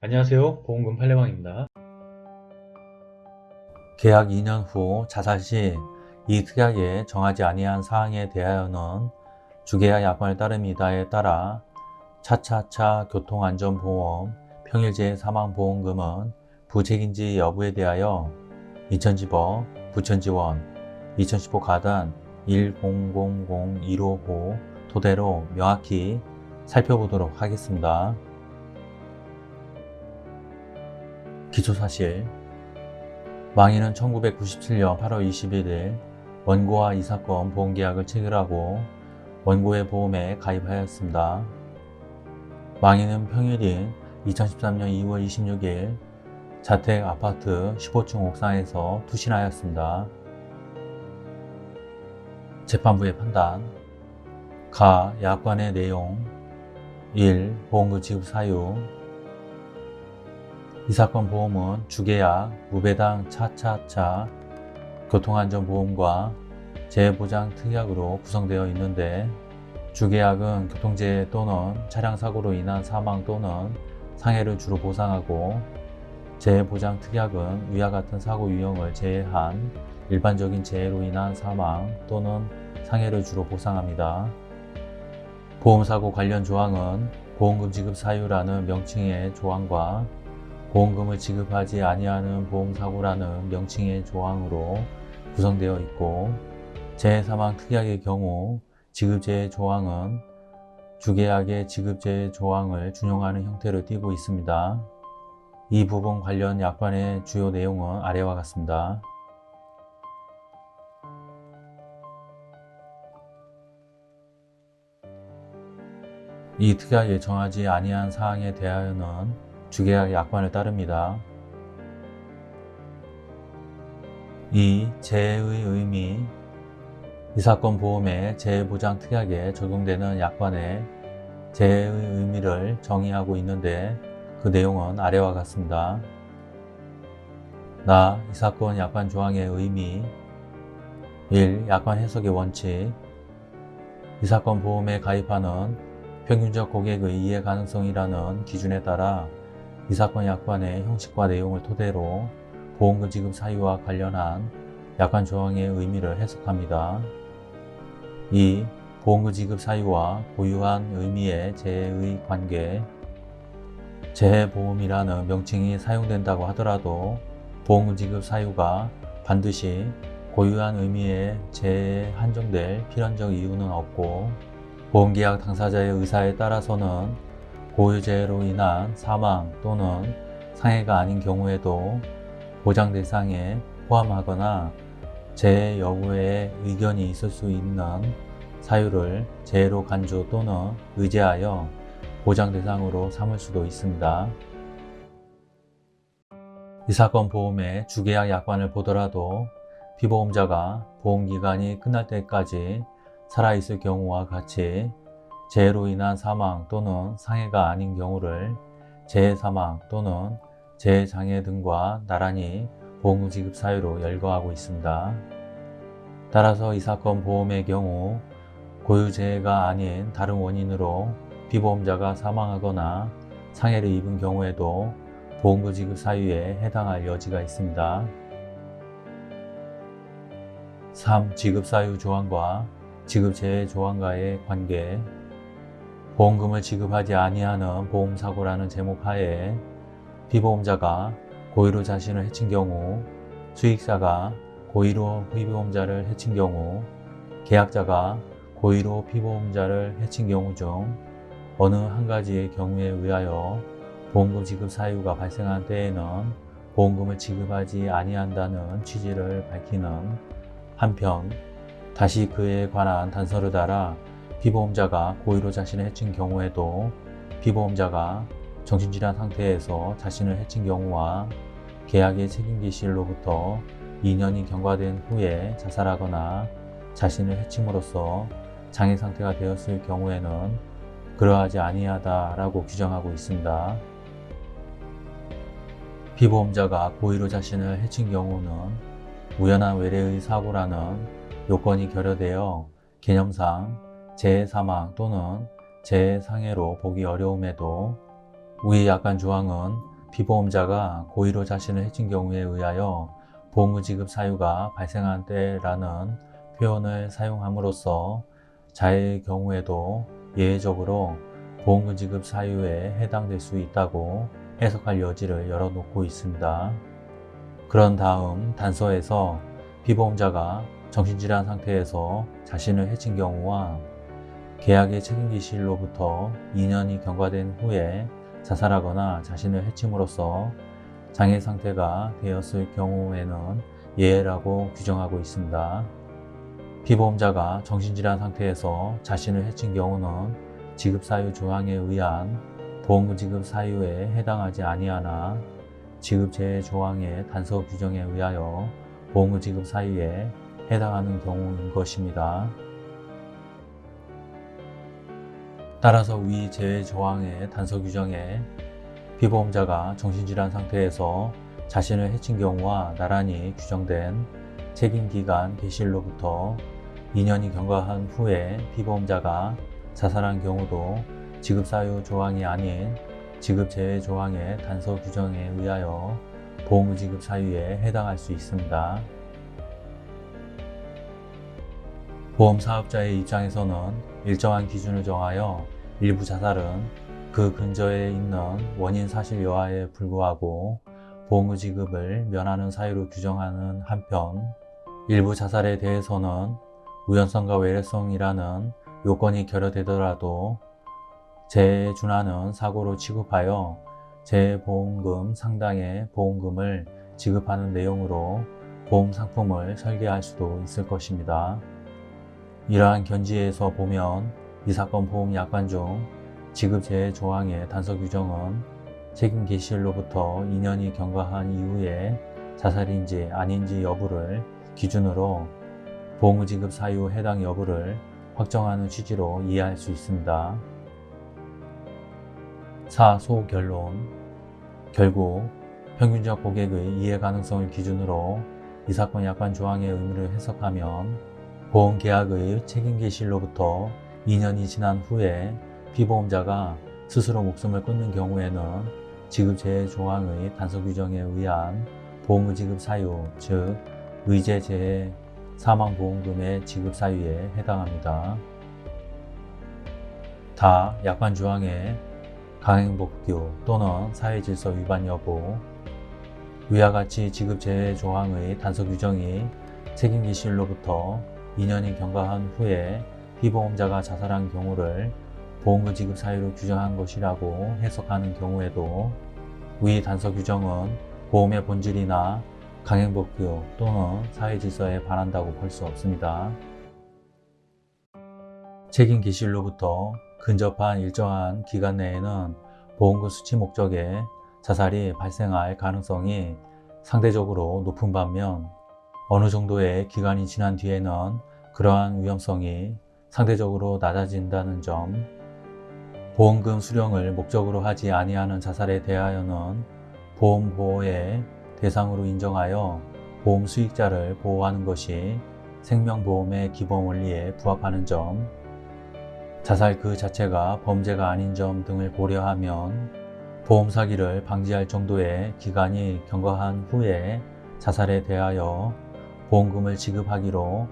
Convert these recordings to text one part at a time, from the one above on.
안녕하세요. 보험금 팔례방입니다. 계약 2년 후 자살 시 이 특약에 정하지 아니한 사항에 대하여는 주계약 약관에 따름이다에 따라 차차차 교통안전보험 평일제 사망보험금은 부책인지 여부에 대하여 2010법 부천지원 2015 가단 1000155 토대로 명확히 살펴보도록 하겠습니다. 기초사실 망인은 1997년 8월 21일 원고와 이 사건 보험계약을 체결하고 원고의 보험에 가입하였습니다. 망인은 평일인 2013년 2월 26일 자택 아파트 15층 옥상에서 투신하였습니다. 재판부의 판단 가 약관의 내용 1. 보험금 지급 사유 이 사건 보험은 주계약, 무배당 차차차, 교통안전보험과 재보장 특약으로 구성되어 있는데 주계약은 교통재해 또는 차량사고로 인한 사망 또는 상해를 주로 보상하고 재보장 특약은 위와 같은 사고 유형을 제외한 일반적인 재해로 인한 사망 또는 상해를 주로 보상합니다. 보험사고 관련 조항은 보험금 지급 사유라는 명칭의 조항과 보험금을 지급하지 아니하는 보험사고라는 명칭의 조항으로 구성되어 있고 재해사망 특약의 경우 지급재해 조항은 주계약의 지급재해 조항을 준용하는 형태를 띠고 있습니다. 이 부분 관련 약관의 주요 내용은 아래와 같습니다. 이 특약에 정하지 아니한 사항에 대하여는 주계약 약관을 따릅니다. 이 재해의 의미 이 사건 보험의 재해보장 특약에 적용되는 약관의 재해의 의미를 정의하고 있는데 그 내용은 아래와 같습니다. 나 이 사건 약관 조항의 의미 1. 약관 해석의 원칙 이 사건 보험에 가입하는 평균적 고객의 이해 가능성이라는 기준에 따라 이 사건 약관의 형식과 내용을 토대로 보험금 지급 사유와 관련한 약관 조항의 의미를 해석합니다. 2. 보험금 지급 사유와 고유한 의미의 재해의 관계 재해보험이라는 명칭이 사용된다고 하더라도 보험금 지급 사유가 반드시 고유한 의미의 재해에 한정될 필연적 이유는 없고 보험계약 당사자의 의사에 따라서는 고유재해로 인한 사망 또는 상해가 아닌 경우에도 보장 대상에 포함하거나 재해 여부에 의견이 있을 수 있는 사유를 재해로 간주 또는 의제하여 보장 대상으로 삼을 수도 있습니다. 이 사건 보험의 주계약 약관을 보더라도 피보험자가 보험기간이 끝날 때까지 살아있을 경우와 같이 재해로 인한 사망 또는 상해가 아닌 경우를 재해 사망 또는 재해 장애 등과 나란히 보험금 지급 사유로 열거하고 있습니다. 따라서 이 사건 보험의 경우 고유재해가 아닌 다른 원인으로 피보험자가 사망하거나 상해를 입은 경우에도 보험금 지급 사유에 해당할 여지가 있습니다. 3. 지급 사유 조항과 지급재해 조항과의 관계 보험금을 지급하지 아니하는 보험사고라는 제목 하에 피보험자가 고의로 자신을 해친 경우 수익자가 고의로 피보험자를 해친 경우 계약자가 고의로 피보험자를 해친 경우 중 어느 한 가지의 경우에 의하여 보험금 지급 사유가 발생한 때에는 보험금을 지급하지 아니한다는 취지를 밝히는 한편 다시 그에 관한 단서를 달아 피보험자가 고의로 자신을 해친 경우에도 피보험자가 정신질환 상태에서 자신을 해친 경우와 계약의 책임기실로부터 2년이 경과된 후에 자살하거나 자신을 해침으로써 장애 상태가 되었을 경우에는 그러하지 아니하다라고 규정하고 있습니다. 피보험자가 고의로 자신을 해친 경우는 우연한 외래의 사고라는 요건이 결여되어 개념상 재해사망 또는 재해상해로 보기 어려움에도 위 약관 조항은 피보험자가 고의로 자신을 해친 경우에 의하여 보험금 지급 사유가 발생한 때라는 표현을 사용함으로써 자해의 경우에도 예외적으로 보험금 지급 사유에 해당될 수 있다고 해석할 여지를 열어놓고 있습니다. 그런 다음 단서에서 피보험자가 정신질환 상태에서 자신을 해친 경우와 계약의 책임기시일로부터 2년이 경과된 후에 자살하거나 자신을 해침으로써 장애 상태가 되었을 경우에는 예외라고 규정하고 있습니다. 피보험자가 정신질환 상태에서 자신을 해친 경우는 지급사유 조항에 의한 보험금 지급 사유에 해당하지 아니하나 지급제외 조항의 단서 규정에 의하여 보험금 지급 사유에 해당하는 경우인 것입니다. 따라서 위 조항의 단서 규정에 피보험자가 정신질환 상태에서 자신을 해친 경우와 나란히 규정된 책임기간 개시일로부터 2년이 경과한 후에 피보험자가 자살한 경우도 지급사유 조항이 아닌 지급제외 조항의 단서 규정에 의하여 보험금 지급 사유에 해당할 수 있습니다. 보험 사업자의 입장에서는 일정한 기준을 정하여 일부 자살은 그 근저에 있는 원인 사실 여하에 불구하고 보험금 지급을 면하는 사유로 규정하는 한편 일부 자살에 대해서는 우연성과 외래성이라는 요건이 결여되더라도 재해에 준하는 사고로 취급하여 재보험금 상당의 보험금을 지급하는 내용으로 보험 상품을 설계할 수도 있을 것입니다. 이러한 견지에서 보면 이 사건 보험 약관 중 지급제외 조항의 단서 규정은 책임 개시일로부터 2년이 경과한 이후에 자살인지 아닌지 여부를 기준으로 보험금 지급 사유 해당 여부를 확정하는 취지로 이해할 수 있습니다. 4. 소결론 결국 평균적 고객의 이해 가능성을 기준으로 이 사건 약관 조항의 의무를 해석하면 보험계약의 책임개시일로부터 2년이 지난 후에 피보험자가 스스로 목숨을 끊는 경우에는 지급제외 조항의 단서 규정에 의한 보험금 지급 사유, 즉 의제재해 사망보험금의 지급 사유에 해당합니다. 다 약관 조항의 강행복교 또는 사회질서 위반 여부 위와 같이 지급제외 조항의 단서 규정이 책임기시일로부터 2년이 경과한 후에 피보험자가 자살한 경우를 보험금 지급 사유로 규정한 것이라고 해석하는 경우에도 위 단서 규정은 보험의 본질이나 강행복교 또는 사회질서에 반한다고 볼 수 없습니다. 책임 기실로부터 근접한 일정한 기간 내에는 보험금 수취 목적의 자살이 발생할 가능성이 상대적으로 높은 반면 어느 정도의 기간이 지난 뒤에는 그러한 위험성이 상대적으로 낮아진다는 점, 보험금 수령을 목적으로 하지 아니하는 자살에 대하여는 보험 보호의 대상으로 인정하여 보험 수익자를 보호하는 것이 생명보험의 기본 원리에 부합하는 점, 자살 그 자체가 범죄가 아닌 점 등을 고려하면 보험 사기를 방지할 정도의 기간이 경과한 후에 자살에 대하여 보험금을 지급하기로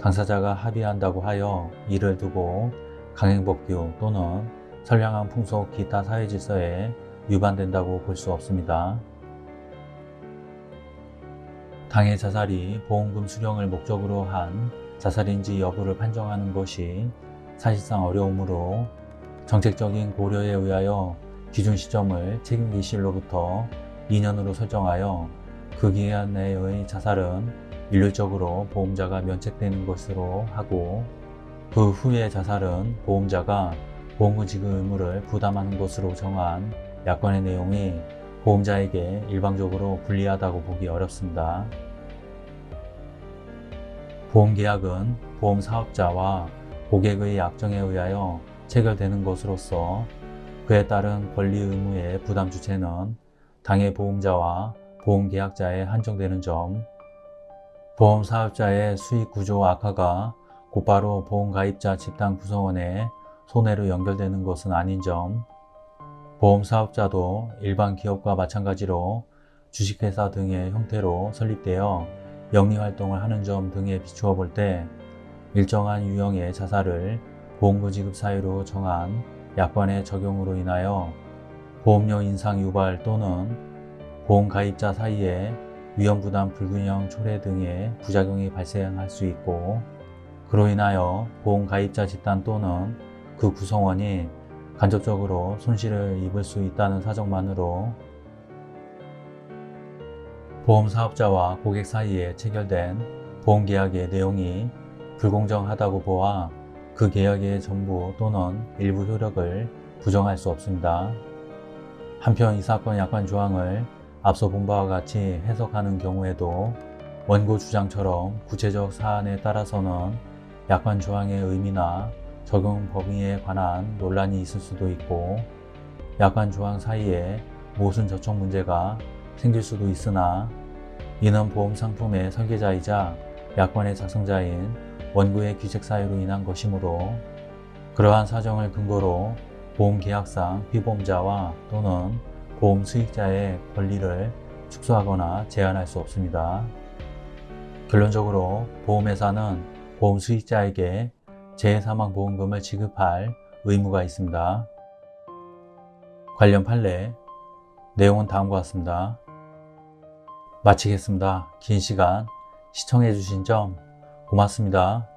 당사자가 합의한다고 하여 이를 두고 강행법규 또는 선량한 풍속 기타 사회질서에 위반된다고 볼 수 없습니다. 당해 자살이 보험금 수령을 목적으로 한 자살인지 여부를 판정하는 것이 사실상 어려우므로 정책적인 고려에 의하여 기준 시점을 책임기실로부터 2년으로 설정하여 그 기간 내의 자살은 일률적으로 보험자가 면책되는 것으로 하고 그 후의 자살은 보험자가 지급 의무를 부담하는 것으로 정한 약관의 내용이 보험자에게 일방적으로 불리하다고 보기 어렵습니다. 보험계약은 보험사업자와 고객의 약정에 의하여 체결되는 것으로서 그에 따른 권리 의무의 부담 주체는 당해 보험자와 보험계약자에 한정되는 점, 보험 사업자의 수익 구조 악화가 곧바로 보험 가입자 집단 구성원의 손해로 연결되는 것은 아닌 점, 보험 사업자도 일반 기업과 마찬가지로 주식회사 등의 형태로 설립되어 영리 활동을 하는 점 등에 비추어 볼 때 일정한 유형의 자산을 보험금 지급 사유로 정한 약관의 적용으로 인하여 보험료 인상 유발 또는 보험 가입자 사이에 위험 부담 불균형 초래 등의 부작용이 발생할 수 있고 그로 인하여 보험 가입자 집단 또는 그 구성원이 간접적으로 손실을 입을 수 있다는 사정만으로 보험 사업자와 고객 사이에 체결된 보험 계약의 내용이 불공정하다고 보아 그 계약의 전부 또는 일부 효력을 부정할 수 없습니다. 한편 이 사건 약관 조항을 앞서 본 바와 같이 해석하는 경우에도 원고 주장처럼 구체적 사안에 따라서는 약관 조항의 의미나 적용 범위에 관한 논란이 있을 수도 있고 약관 조항 사이에 모순 저촉 문제가 생길 수도 있으나 이는 보험 상품의 설계자이자 약관의 작성자인 원고의 기책 사유로 인한 것이므로 그러한 사정을 근거로 보험 계약상 피보험자와 또는 보험 수익자의 권리를 축소하거나 제한할 수 없습니다. 결론적으로 보험회사는 보험 수익자에게 재해사망보험금을 지급할 의무가 있습니다. 관련 판례 내용은 다음과 같습니다. 마치겠습니다. 긴 시간 시청해주신 점 고맙습니다.